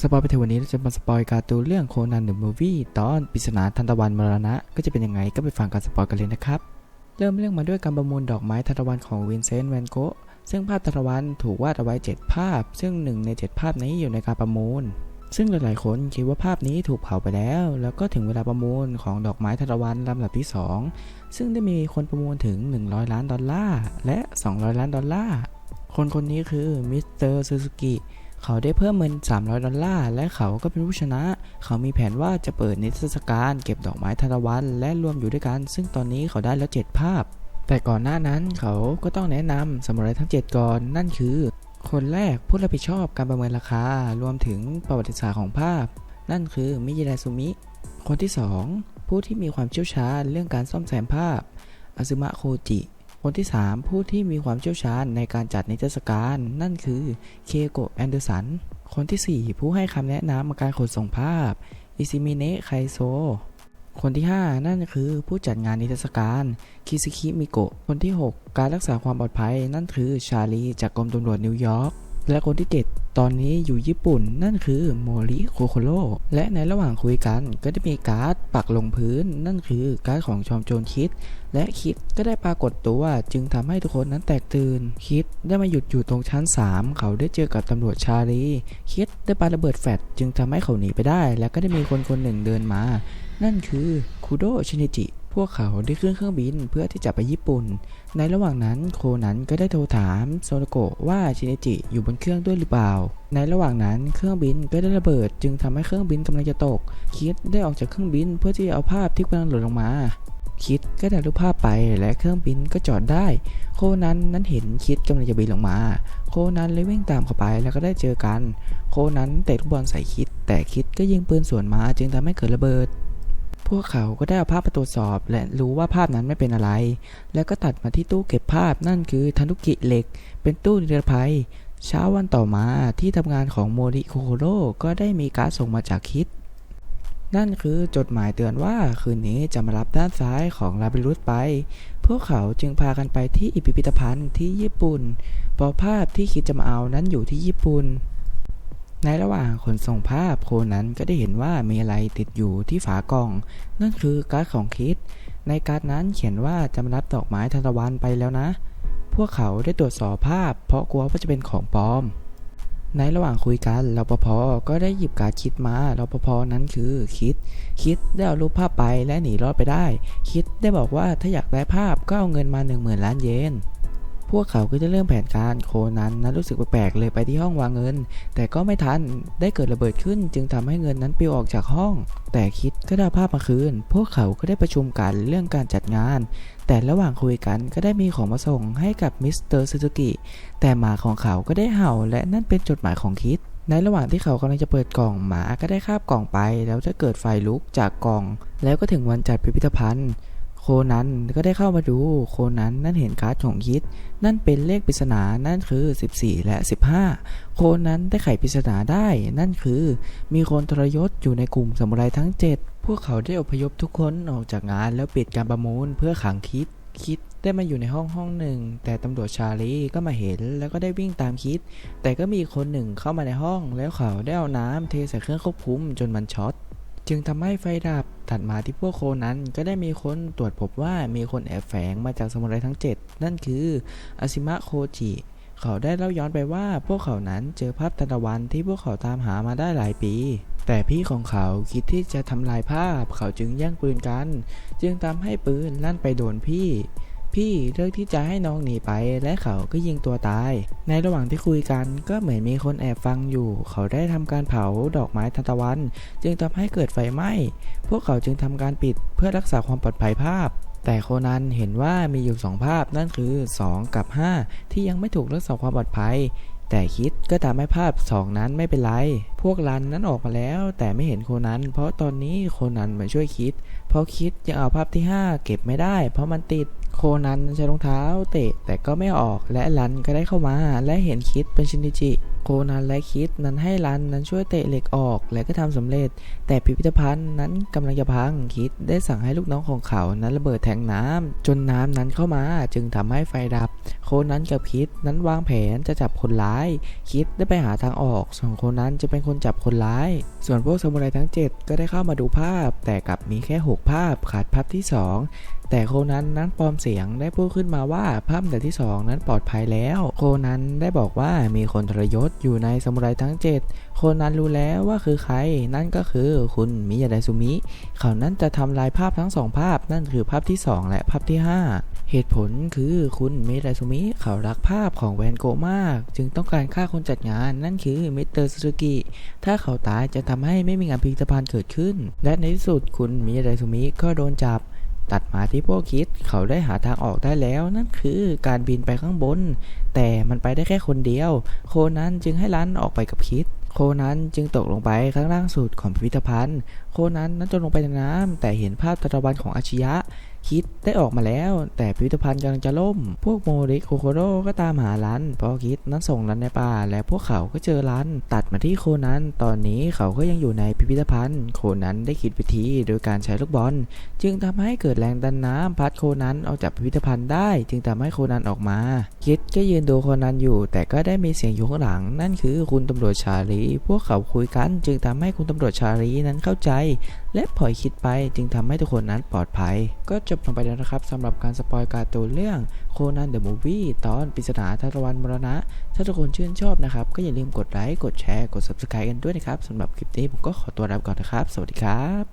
สปอยไปถึงวันนี้เราจะมาสปอยการ์ตูนเรื่องโคนันเดอะมูฟวี่ตอนปริศนาทันตะวันมรณะ ก็จะเป็นยังไงก็ไปฟังการสปอยกันเลยนะครับ เริ่มเรื่องมาด้วยการประมูลดอกไม้ทันตะวันของวินเซนต์แวนโกะซึ่งภาพทันตะวันถูกวาดเอาไว้ 7 ภาพ ซึ่งหนึ่งใน 7 ภาพนี้อยู่ในการประมูล ซึ่งหลายๆ คนคิดว่าภาพนี้ถูกเผาไปแล้ว แล้วก็ถึงเวลาประมูลของดอกไม้ทันตะวันลำดับที่ 2 ซึ่งได้มีคนประมูลถึง 100 ล้านดอลลาร์และ 200 ล้านดอลลาร์คนคนนี้คือมิสเตอร์ซูซูกิ เขาได้เพิ่มเงิน 300 ดอลลาร์ และเขาก็เป็นผู้ชนะ เขามีแผนว่าจะเปิดนิทรรศการเก็บดอกไม้ทานวันและรวมอยู่ด้วยกัน ซึ่งตอนนี้เขาได้แล้ว 7 ภาพ แต่ก่อนหน้านั้นเขาก็ต้องแนะนำสมุไรทั้ง 7 ก่อน นั่นคือ คนแรกผู้รับผิดชอบการประเมินราคา รวมถึงประวัติศาสตร์ของภาพ นั่นคือมิยาดาซุมิ คนที่ 2 ผู้ที่มีความเชี่ยวชาญเรื่องการซ่อมแซมภาพอาซึมะโคจิ คนที่ 3 ผู้ที่มีความเชี่ยวชาญในการจัดนิทรรศการ นั่นคือเคโกะแอนเดอร์สัน คนที่ 4 ผู้ให้คำแนะนำการขนส่งภาพ อิซิมิเนะไคโซ คนที่ 5 นั่นคือผู้จัดงานนิทรรศการ คิซิคิมิโกะ คนที่ 6 การรักษาความปลอดภัย นั่นคือชาลีจากกรมตำรวจนิวยอร์ก และคนที่ 7 ตอนนี้อยู่ญี่ปุ่นนั่นคือโมริโคโคโรและในระหว่างคุยกันก็ได้มีการ์ดปักลงพื้น นั่นคือการ์ดของชอมโจนคิด และคิดก็ได้ปรากฏตัวจึงทำให้ทุกคนนั้นแตกตื่น คิดได้มาหยุดอยู่ตรงชั้น 3 เขาได้เจอกับตำรวจชาลีคิดได้ปาระเบิดแฟลชจึงทำให้เขาหนีไปได้ และก็ได้มีคนคนหนึ่งเดินมา นั่นคือคุโดชินิจิ พวกเขาได้ขึ้นเครื่องบินเพื่อที่จะไปญี่ปุ่น ในระหว่างนั้นโคนันก็ได้โทรถามโซโนโกะว่าชินิจิอยู่บนเครื่องด้วยหรือเปล่า ในระหว่างนั้นเครื่องบินก็ได้ระเบิด จึงทำให้เครื่องบินกำลังจะตก คิดได้ออกจากเครื่องบินเพื่อที่จะเอาภาพที่กำลังหล่นลงมาคิดก็ได้รูปภาพไปและเครื่องบินก็จอดได้ โคนันนั้นเห็นคิดกำลังจะบินลงมา โคนันเลยวิ่งตามเข้าไปแล้วก็ได้เจอกัน โคนันเตะลูกบอลใส่คิด แต่คิดก็ยิงปืนสวนมาจึงทำให้เกิดระเบิด พวกเขาก็ได้เอาภาพมาตรวจสอบ และรู้ว่าภาพนั้นไม่เป็นอะไร แล้วก็ตัดมาที่ตู้เก็บภาพนั่นคือทันุกิเหล็ก เป็นตู้นิรภัย เช้าวันต่อมาที่ทำงานของโมริโคโคโรก็ได้มีการส่งมาจากคิด นั่นคือจดหมายเตือนว่าคืนนี้จะมารับด้านซ้ายของลาบิรุสไป พวกเขาจึงพากันไปที่พิพิธภัณฑ์ที่ญี่ปุ่นเพราะภาพที่คิดจะมาเอานั้นอยู่ที่ญี่ปุ่น ในระหว่างขนส่งภาพโคนั้นก็ได้เห็นว่ามีอะไรติดอยู่ที่ฝากล่อง นั่นคือการ์ดของคิด ในการ์ดนั้นเขียนว่าจะมารับดอกไม้ทานตะวันไปแล้วนะ พวกเขาได้ตรวจสอบภาพ เพราะกลัวว่าจะเป็นของปลอม ในระหว่างคุยกันรปภก็ได้หยิบการ์ดคิดมารปภนั้นคือคิด คิดได้เอารูปภาพไปและหนีรอดไปได้ คิดได้บอกว่าถ้าอยากได้ภาพก็เอาเงินมา1 0,000ล้านเยน พวกเขาก็จะเริ่มแผนการโคนันนั้นรู้สึกแปลกๆเลยไปที่ห้องวางเงิน แต่ก็ไม่ทันได้เกิดระเบิดขึ้น จึงทำให้เงินนั้นปลิวออกจากห้อง แต่คิดก็ได้ภาพมาคืน พวกเขาก็ได้ประชุมกันเรื่องการจัดงาน แต่ระหว่างคุยกันก็ได้มีของมาส่งให้กับมิสเตอร์ซูซูกิแต่หมาของเขาก็ได้เห่าและนั่นเป็นจดหมายของคิดในระหว่างที่เขากำลังจะเปิดกล่องหมาก็ได้คาบกล่องไป แล้วจะเกิดไฟลุกจากกล่อง แล้วก็ถึงวันจัดพิพิธภัณฑ์ โคนันก็ได้เข้ามาดูโคนันนั่นเห็นการ์ดของคิดนั่นเป็นเลขปริศนานั่นคือ 14 และ 15 โคนันได้ไขปริศนาได้ นั่นคือ มีคนทรยศอยู่ในกลุ่มสมุไรทั้ง 7 พวกเขาได้อพยพทุกคนออกจากงานแล้วปิดการประมูลเพื่อขังคิดคิดได้มาอยู่ในห้องห้องหนึ่ง แต่ตำรวจชาลีก็มาเห็นแล้วก็ได้วิ่งตามคิด แต่ก็มีคนหนึ่งเข้ามาในห้องแล้วเขาได้เอาน้ำเทใส่เครื่องควบคุมจนมันช็อต จึงทำให้ไฟดับ ถัดมาที่พวกโคนั้นก็ได้มีคนตรวจพบว่ามีคนแอบแฝงมาจากสมุไรทั้ง 7 นั่นคืออาซิมะโคจิ เขาได้เล่าย้อนไปว่าพวกเขานั้นเจอภาพตะวันที่พวกเขาตามหามาได้หลายปี แต่พี่ของเขาคิดที่จะทำลายภาพ เขาจึงแย่งปืนกัน จึงทำให้ปืนลั่นไปโดนพี่ พี่เลือกที่จะให้น้องหนีไปและเขาก็ยิงตัวตาย ในระหว่างที่คุยกันก็เหมือนมีคนแอบฟังอยู่ เขาได้ทำการเผาดอกไม้ทานตะวัน จึงทำให้เกิดไฟไหม้ พวกเขาจึงทำการปิดเพื่อรักษาความปลอดภัยภาพ แต่โคนันเห็นว่ามีอยู่ 2 ภาพนั่นคือ 2 กับ 5 ที่ยังไม่ถูกรักษาความปลอดภัยแต่คิดก็ทำให้ภาพ2นั้นไม่เป็นไร พวกรันนั้นออกมาแล้ว แต่ไม่เห็นโคนัน เพราะตอนนี้โคนันมาช่วยคิด เพราะคิดยังเอาภาพที่ 5 เก็บไม่ได้ เพราะมันติด โคนันใช้รองเท้าเตะแต่ก็ไม่ออกและลันก็ได้เข้ามาและเห็นคิดเป็นชินิจิ โคนันและคิดนั้นให้รันนั้นช่วยเตะเหล็กออกและก็ทำสำเร็จ แต่พิพิธภัณฑ์นั้นกำลังจะพังคิดได้สั่งให้ลูกน้องของเขานั้นระเบิดแทงน้ำจนน้ำนั้นเข้ามาจึงทำให้ไฟดับ โคนันกับคิดนั้นวางแผนจะจับคนร้าย คิดได้ไปหาทางออกส่วนโคนันจะเป็นคนจับคนร้าย ส่วนพวกซามูไรทั้ง 7 ก็ได้เข้ามาดูภาพ แต่กลับมีแค่ 6 ภาพขาดภาพที่ 2แต่โคนันนั้นปลอมเสียงได้พูดขึ้นมาว่าภาพแต่ที่ 2 นั้นปลอดภัยแล้ว โคนันได้บอกว่ามีคนทรยศอยู่ในซามูไรทั้ง 7 คนนั้นรู้แล้วว่าคือใคร นั่นก็คือคุณมิยาไดซุมิ เขานั้นจะทำลายภาพทั้งสองภาพ นั่นคือภาพที่ 2 และภาพที่ 5 เหตุผลคือคุณเมไดซุมิ เขารักภาพของแวนโกมาก จึงต้องการฆ่าคนจัดงาน นั่นคือมิสเตอร์ซูซูกิ ถ้าเขาตายจะทำให้ไม่มีงานพิพิธภัณฑ์เกิดขึ้น และในที่สุดคุณมิยาไดซุมิก็โดนจับ ตัดมาที่พวกคิดเขาได้หาทางออกได้แล้ว นั่นคือการบินไปข้างบน แต่มันไปได้แค่คนเดียว โคนั้นจึงให้ลันออกไปกับคิด โคนั้นจึงตกลงไปข้างล่างสุดของพิพิธภัณฑ์ โคนั้นนั้นจมลงไปในน้ำแต่เห็นภาพตะวันของอาชิยะ คิดได้ออกมาแล้ว แต่พิพิธภัณฑ์กำลังจะล่ม พวกโมริโคโคโรก็ตามหารันเพราะคิดนั้นส่งรันในป่า และพวกเขาก็เจอรันตัดมาที่โคนั้นตอนนี้เขาก็ยังอยู่ในพิพิธภัณฑ์ โคนั้นได้คิดวิธีโดยการใช้ลูกบอล จึงทำให้เกิดแรงดันน้ำพัดโคนั้นออกจากพิพิธภัณฑ์ได้ จึงทำให้โคนั้นออกมา คิดก็ยืนดูโคนั้นอยู่ แต่ก็ได้มีเสียงอยู่ข้างหลัง นั่นคือคุณตำรวจชาลี พวกเขาคุยกัน จึงทำให้คุณตำรวจชาลีนั้นเข้าใจ และปล่อยคิดไปจึงทำให้ทุกคนนั้นปลอดภัย ก็จบลงไปแล้วนะครับสำหรับการสปอยการ์ตูนเรื่องโคนันเดอะมูฟวี่ตอนปริศนาทารวันมรณะ ถ้าทุกคนชื่นชอบนะครับ ก็อย่าลืมกดไลค์ กดแชร์ กด subscribe กันด้วยนะครับสำหรับคลิปนี้ผมก็ขอตัวลาไปก่อนนะครับ สวัสดีครับ